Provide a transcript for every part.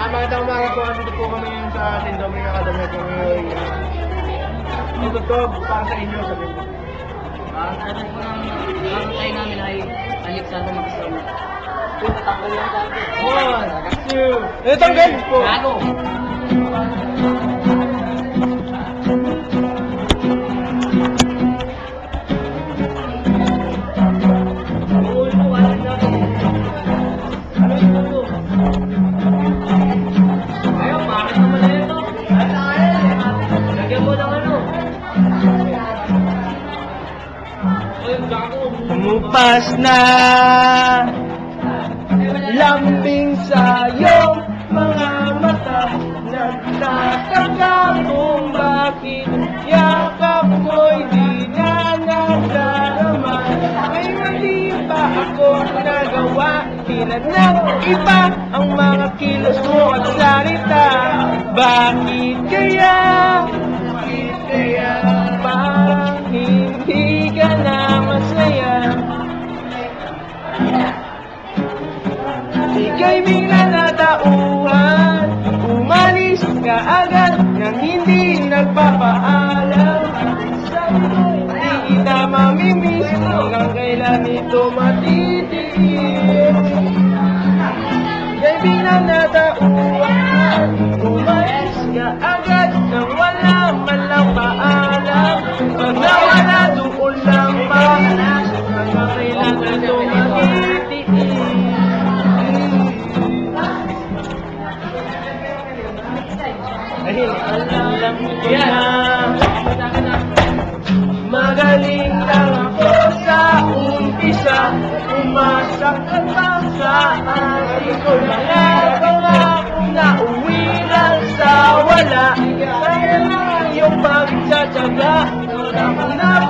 Ah, magandang umaga po. Andito po kami ngayon sa Sindoming Academy kami. Uh, ito to, para sa inyo. Sabi ko. Ah, sa atin po ng kakantay namin ay Alexander Magkasama. Yung tatanggal lang dati. One, two, ito tanggal po. Gago! Uul mo, Ayun, gago. Umupas na lambing sa iyong mga mata Nagtataka kung bakit yakap mo'y di na nadarama May mali ba ako nagawa? Tinan ng iba ang mga kilos mo at salita Bakit kaya? Ika'y bigla natauhan Umalis ka agad nang hindi nagpapaalam yan. Magaling lang sa umpisa Umasa ka pa sa akin ko Nangagawa kong nauwi lang sa wala Kaya na yung pagtsatsaga Tama na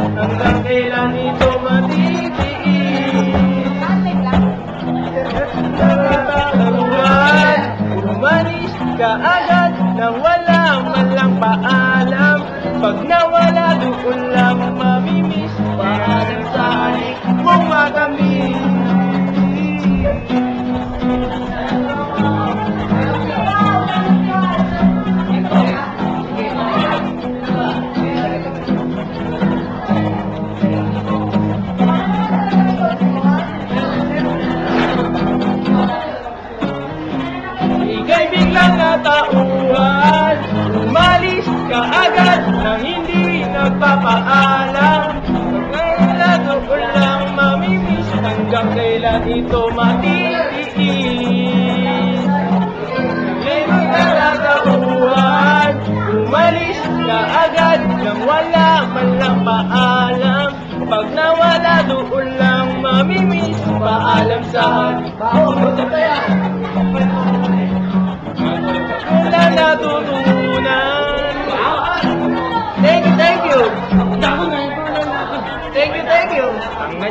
Hanggang kailan ito matitiis Natauhan Umalis ka matitiis Ika'y biglang natauhan Umalis ka agad nang wala man lang paalam Pag nawala doon lang mamimiss Paalam sa wala Tặng mấy